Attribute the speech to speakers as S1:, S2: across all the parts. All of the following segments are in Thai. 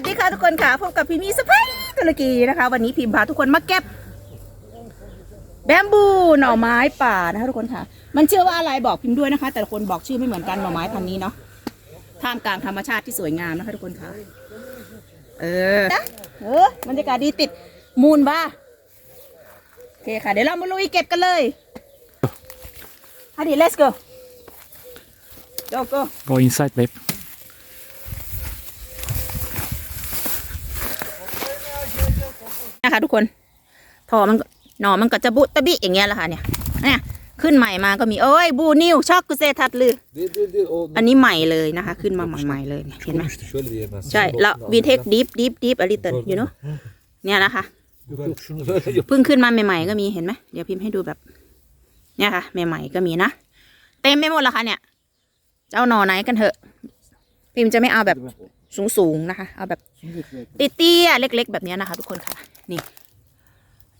S1: สดีค่ะทุกคนค่ะพบกับพิมพ์มีสไปตุรกีนะคะ วันนี้พิมพาทุกคนมาเก็บ แบมบูหน่อไม้ป่านะคะทุกคนค่ะ มันชื่อว่าอะไรบอกพิมพ์ด้วยนะคะ แต่ละคนบอกชื่อไม่เหมือนกันหน่อไม้พันนี้เนาะท่ามกลางธรรมชาติที่สวยงามนะคะทุกคนค่ะ เออเออบรรยากาศดีติดมูลบ้าโอเคค่ะ เดี๋ยวเรามาลุยเก็บกันเลยฮัดดี้ let's go go go
S2: Go inside, babe.
S1: นะคะ ทุกคนพอมันหน่อมันก็จะบุตะบิอย่างเงี้ยแหละค่ะเนี่ยเนี่ยขึ้นใหม่มาก็มีเอ้ยบูนิวช็อกกุเซทัดลืออันนี้ใหม่เลยนะคะ ขึ้นมาใหม่ๆเลยเนี่ยเห็นไหมใช่แล้ววีเทคดิฟดิฟดิฟอลิเติ้ลอยู่เนาะเนี่ยนะคะเพิ่งขึ้นมาใหม่ๆก็มีเห็นไหมเดี๋ยวพิมพ์ให้ดูแบบ เนี่ยค่ะ ใหม่ๆก็มีนะเต็มไปหมดแล้วค่ะเนี่ย เจะเอาหน่อไหนกันเถอะ พิมพ์จะไม่เอาแบบสูงๆนะคะ เอาแบบเตี้ยๆเล็ก ๆ แบบนี้นะคะ ทุกคนค่ะ นี่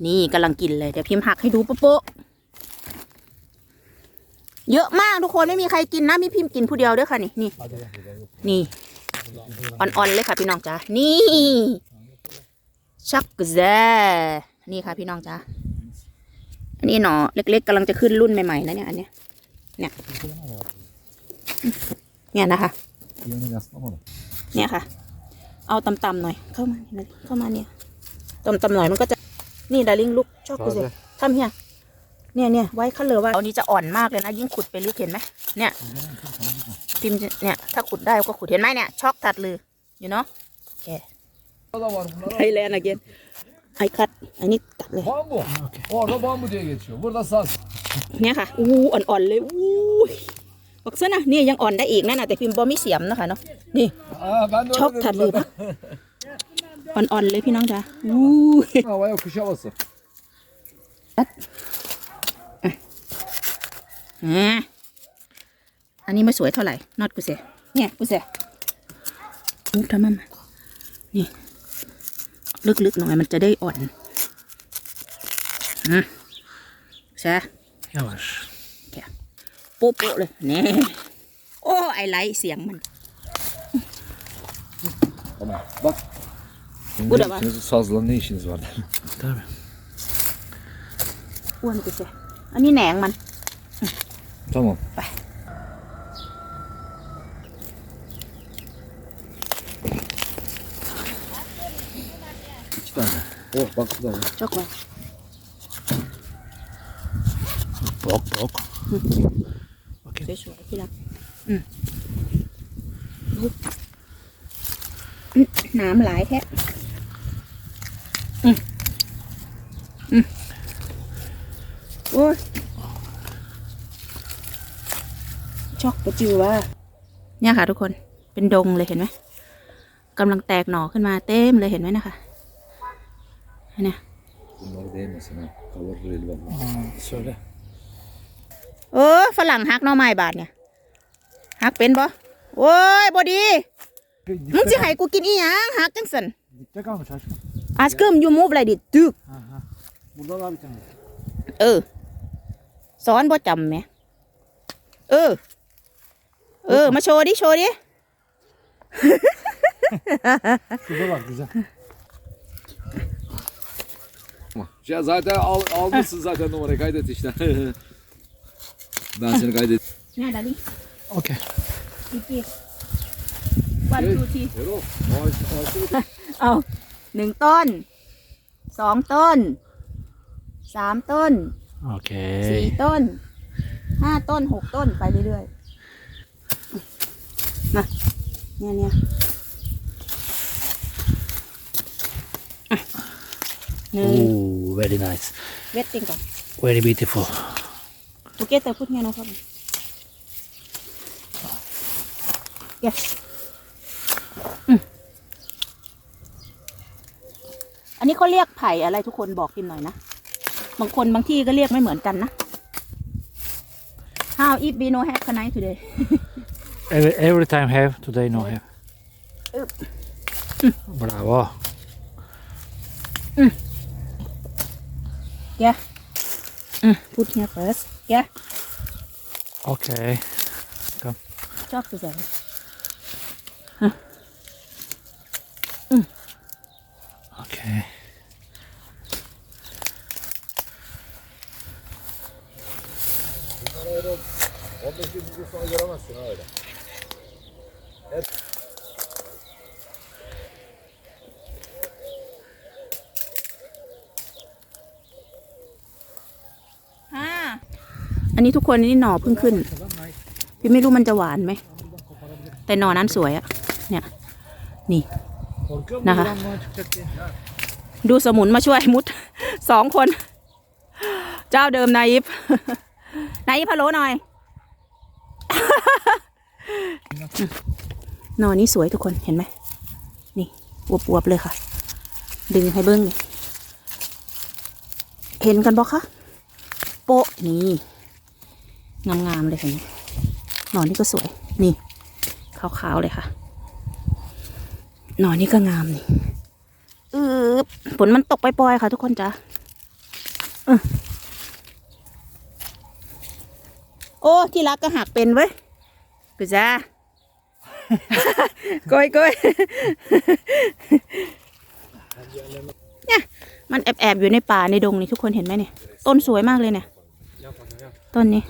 S1: นี่กำลังกินเลย เดี๋ยวพิมพ์หักให้ดูโป๊ะเยอะมากทุกคนไม่มีใครกินนะมีพิมพ์กินผู้เดียวด้วยค่ะนี่นี่นี่อ่อนๆเลยค่ะพี่น้องจ้านี่ชักกะแซนี่ค่ะพี่น้องจ้าอันนี้หนอเล็กๆกำลังจะขึ้นรุ่นใหม่ๆนะเนี่ยอันเนี้ยเนี่ยเนี่ยนะคะเนี่ยค่ะ เอาตำๆหน่อยเข้ามาเข้ามาเนี่ย ตำๆหน่อยมันก็จะนี่ดาริงลุกชอบกูสิทำเฮียเนี่ยเนี่ยไว้ขั้นเหลือว่าอันนี้จะอ่อนมากเลยนะยิ่งขุดไปลึกเห็นไหมเนี่ยพิมพ์จะเนี่ยถ้าขุดได้ก็ขุดเห็นไหมเนี่ยช็อกตัดเลยอยู่เนาะโอเค
S3: Burada var bunlar.
S1: ไทยแลนด์ again ไอคัดอันนี้ตัดเลย
S3: Bambu. Orada bambu diye geçiyor. Burada saz.
S1: เนี่ยค่ะอู้อ่อนๆเลยอู้ยบอกซะนะเนี่ยยังอ่อนได้อีกนั่นน่ะแต่พิมพ์บอไม่เสียมนะคะเนาะนี่
S3: Aa, ben de
S1: ช็อก
S3: öyle
S1: ถัด
S3: dedim
S1: เลยปะ
S3: zaten.
S1: อ่อนๆเลยพี่น้องจ้าอู้ย
S3: Havaya kuş havası.
S1: อ่าอันนี้ไม่สวยเท่าไหร่นอดกูเสียเนี่ยกูเสียอู้ทำมันมานี่ ลึกๆหน่อยมันจะได้อ่อนอืมใช่
S2: Yavaş.
S1: โป๊ะๆเลยนี่โอ้ไอไลท์เสียงมัน
S3: Tamam. Bak.
S1: Bu da
S3: Şimdi
S1: var.
S3: ikinizin sazla ne işiniz var?
S2: Tabii.
S1: อ้วนกูเสียอันนี้แหนงมัน
S3: tamam. İki tane. Oh bak bu da var.
S1: ชอกไว้
S2: Bak bak.
S1: สวยๆที่รักอืมอุ๊ยอืมน้ำหลายแท้ ช็อกประจิวว่า เนี่ยค่ะทุกคนเป็นดงเลยเห็นไหมกำลังแตกหน่อขึ้นมาเต็มเลยเห็นไหมนะคะเนี่ย
S3: Bunları değmesin ha. Kavurur el vallahi.
S2: Aa, söyle.
S1: เออฝรั่งฮักหน่อไม้บาทเนี่ยฮักเป็นบ่โอ้ยบ่ดี มึงสิให้กูกินอีหยังฮักจังสัน
S2: Dikte kalmış aşkım.
S1: อาสเกิมยูมูฟอะไรดิตึก
S2: Aha. Burada var bir tane.
S1: เออสอนบ่จำแหมเออ เออ มาโชว์ดิ โชว์ดิ
S2: Şurada var güzel.
S3: Ya zaten al, almışsın zaten numarayı kaydet işte. ben seni kaydet.
S1: เนี่ยดาลิ
S2: Okey.
S1: อีกทีวันทูที
S3: Erol. Ağaç, ağaçları
S1: เอาหนึ่งต้น สองต้น สามต้น สี่
S2: Okey.
S1: ต้น ห้าต้นหกต้นไปเรื่อยๆ มาเนี่ยเนี่ยอะหนึ่ง
S2: Ooh, very nice.
S1: เวทติ้งก่อน
S2: Very beautiful.
S1: โอเคแต่พูดไงนะครับเย้อืมอันนี้เขาเรียกไผ่อะไรทุกคนบอกพิมพ์หน่อยนะ บางคนบางที่ก็เรียกไม่เหมือนกันนะ How if we no have tonight today
S2: Every, every time have, today no have. Bravo.
S1: Yeah. Mm, put here first. Yeah.
S3: Okay. Come. Talk to
S1: them. Huh. อันนี้ทุกคนนี่หน่อเพิ่งขึ้น พี่ไม่รู้มันจะหวานไหม แต่หน่อนั้นสวยอะเนี่ย นี่
S3: Korkuyor
S1: Naha.
S3: musun? Buradan çıkacak diye.
S1: ดูสมุนมาช่วยมุดสองคน เจ้าเดิมนายอิฟนายอิฟพะโลหน่อยหนอนี้สวยทุกคนเห็นไหม นี่อวบๆเลยค่ะ ดึงให้เบิ้งเห็นกันบ่คะโปะนี่ งามๆเลยเห็นไหมหนอนนี่ก็สวย นี่ขาวๆเลยค่ะ หนอนนี่ก็งามนี่อือฝนมันตกไปปล่อยๆค่ะ ทุกคนจ้ะอื้อโอ้ ที่รักก็หักเป็นเว้ยกูจ้าก้อยก้อยเนี่ย มันแอบแอบๆอยู่ในป่าในดงนี่ทุกคนเห็นไหมเนี่ย ต้นสวยมากเลยเนี่ย ต้นนี้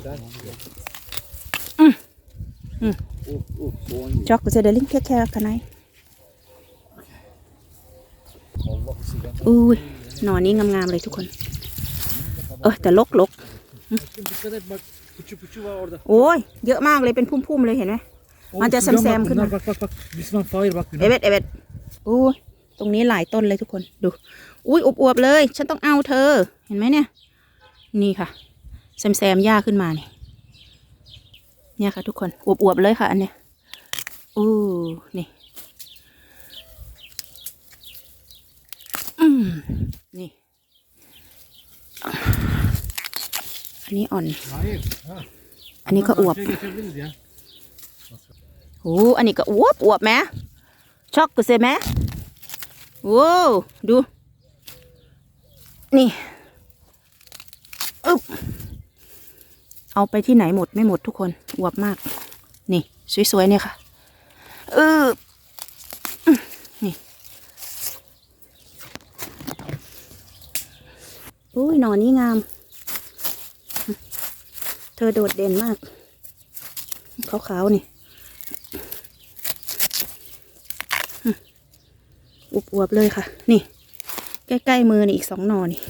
S3: Uf uf soğan yiyor.
S1: จอกจะเดลิงแค่แค่กันไหน
S3: Allah ısırgan.
S1: อุ้ยหนอนนี้งามๆเลยทุกคน เออแต่ลกลกโอ้ยเยอะมากเลยเป็นพุ่มๆเลยเห็นไหม
S3: Oğlum,
S1: Anca
S3: şuradan
S1: semsem
S3: bak,
S1: kızım.
S3: bunlar Bak bak bak. Bismillah Fahir bak.
S1: เอเวตเอเวตอุ้ยตรงนี้หลายต้นเลยทุกคนดู อุ้ยอวบๆเลย ฉันต้องเอาเธอ เห็นไหมเนี่ย นี่ค่ะ แซมแซมหญ้าขึ้นมาเนี่ยเนี่ยค่ะทุกคนอวบๆเลยค่ะ อันเนี้ยอู้นี่อืมนี่ อันนี้อ่อน อันนี้ก็อวบโอ้อันนี้ก็อวบอวบไหมช็อกกูเซไหมโว้วดู นี่อึ๊บ เอาไปที่ไหนหมดไม่หมดทุกคนอวบมาก นี่ สวยๆเนี่ยค่ะ เอออื้อนี่อุ้ยหนอนนี้งาม เธอโดดเด่นมากขาวๆนี่อวบๆเลยค่ะ นี่ ใกล้ๆมือนี่อีกสองหนอนี่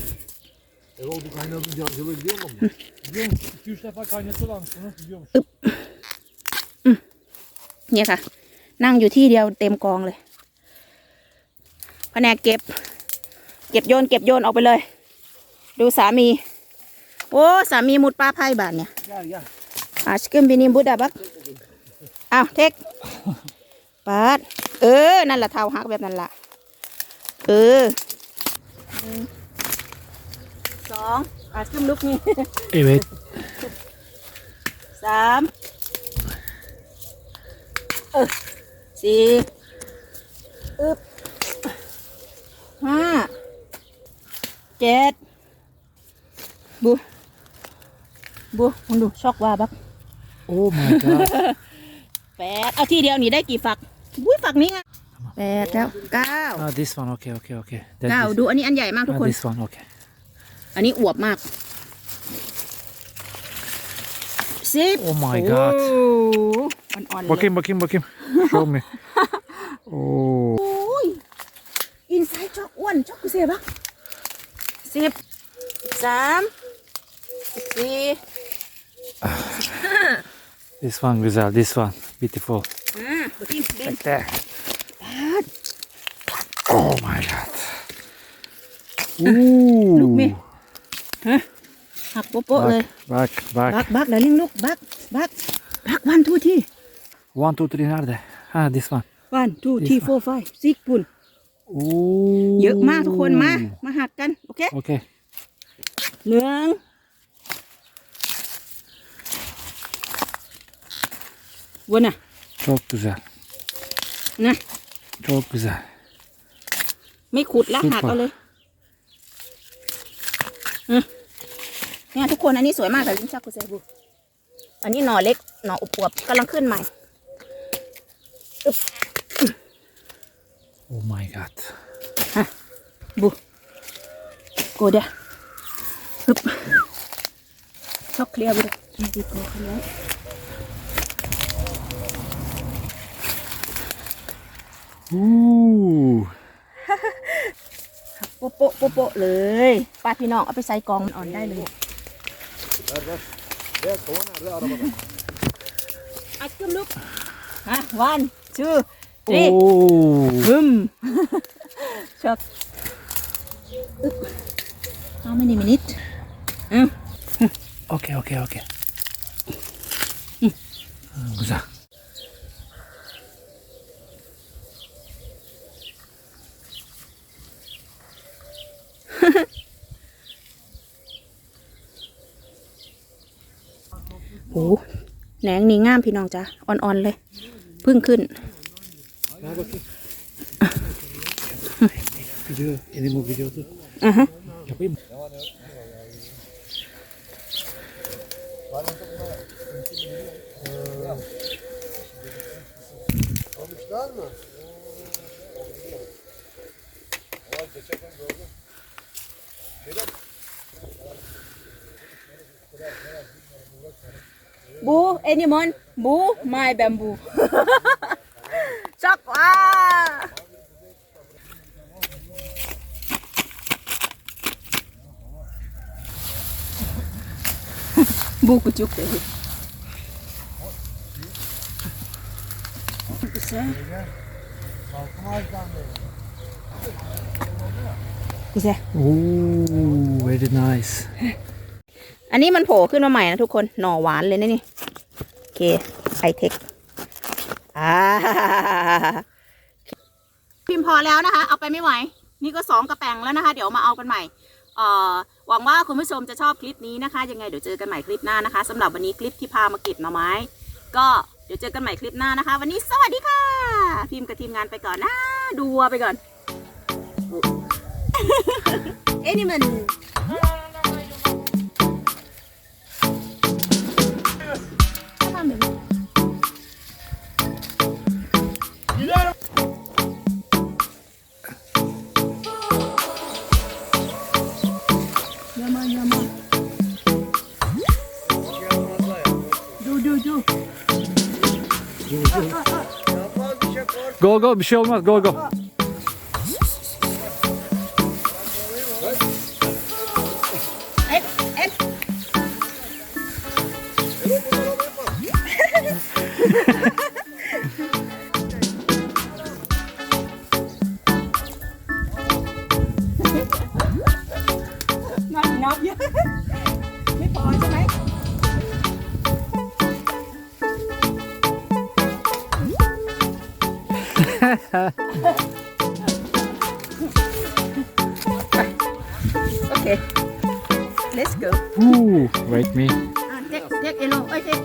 S3: Ev oldu kaynadınca acaba gidiyor mu? bu? Gidiyor mu? 2-3 defa kaynatıyorlar bunu. Gidiyormuş.
S1: เนี่ยค่ะ นั่งอยู่ที่เดียวเต็มกองเลยแผนกเก็บ เก็บโยนเก็บโยนออกไปเลย ดูสามี โอ้สามีมุดป้าไพ่บานเนี่ย
S3: Gel gel.
S1: อาชกิมบินิมบุดาบักอ้าวเทคปาด เออ นั่นแหละเท้าหักแบบนั้นละเออหนึ่ง สองอาชกิมลุกนี่
S2: Evet.
S1: สามเออสี่อึบห้าเจ็ดบุบุมึงดูช็อกว่าบัก
S2: Oh my god.
S1: แปดเอาที่เดียวนี่ได้กี่ฝักอุ้ยฝักนี้ไงแปดแล้วเก้า
S2: ah, this one. Okay, okay, okay. That
S1: เก้า
S2: is-
S1: ดูอันนี้อันใหญ่มากทุก
S2: ah,
S1: คน
S2: this one. Okay.
S1: อันนี้อวบมากสิบ
S2: Oh my god.
S1: โอ้อ่อนๆเลย
S2: Bakayım bakayım bakayım. Show me. Oh.
S1: โอ้ยอินไซด์ช็อกอ้วนช็อกกูเสียปะสิบสิบสามสิบสี่
S2: This one güzel. This one. Beautiful.
S1: อ่าบที่เด่น
S2: Like that. Oh my god. Ooh.
S1: Look me. หักโป๊ะๆเลย
S2: Bak, bak,
S1: บัก
S2: bak.
S1: บักแล้วลิงลูกบักบักบักวันทูที่
S2: One, two, three nerede? Ha, this one.
S1: วันทูที่โฟร์ไฟซิกปุ่น
S2: Ooh.
S1: เยอะมากทุกคนมา มาหักกัน โอเค
S2: Okay.
S1: หนึ่งวนน่ะ
S2: Çok güzel.
S1: นะ
S2: Çok güzel.
S1: ไม่ขุดแล้ว
S2: Super
S1: หักเอาเลยอืม เนี่ยทุกคนอันนี้สวยมากค่ะลิ้นชักกุเซบุอันนี้หน่อเล็กหน่ออุบอวบกำลังขึ้นใหม่
S2: โอ้ my god
S1: บุโกเดะฮึบช็อกเคลียร์บุกเคลียร์
S2: อู้
S1: โปะโปะโปะโปะเลยป้าพี่น้องเอาไปใส่กองมันอ่อนได้เลย
S3: Ver ver. Ver kova nerede arabada?
S1: อัดขึ้นลุกฮะวันชื่อทรี
S2: Oh.
S1: บึมชอบ How many minutes อืม
S2: Okay, okay, okay. Güzel.
S1: โอ้ โอ้หแหนงนี่งามพี่น้องจ้ะอ่อนๆเลยพึ่งขึ้นอะฮะ
S2: Yapayım mı?
S1: Bu anyone bu my bamboo ช็อกว้าบูกุจุกเลย Güzel.
S2: Oh, very nice.
S1: อันนี้มันโผล่ขึ้นมาใหม่นะทุกคน หน่อหวานเลยนะนี่โอเคไฮเทคอ่าพิมพ์พอแล้วนะคะ เอาไปไม่ไหว นี่ก็สองกระแปงแล้วนะคะ เดี๋ยวมาเอากันใหม่เอ่อหวังว่าคุณผู้ชมจะชอบคลิปนี้นะคะ ยังไงเดี๋ยวเจอกันใหม่คลิปหน้านะคะสำหรับวันนี้คลิปที่พามาเก็บหน่อไม้ ก็เดี๋ยวเจอกันใหม่คลิปหน้านะคะ วันนี้สวัสดีค่ะ พิมพ์กับทีมงานไปก่อนนะดูวัวไปก่อน เอ้นี่มัน
S2: Go go bir şey olmaz go go.
S1: โอเค let's go
S2: Ooh, wait me.
S1: อะเด็ก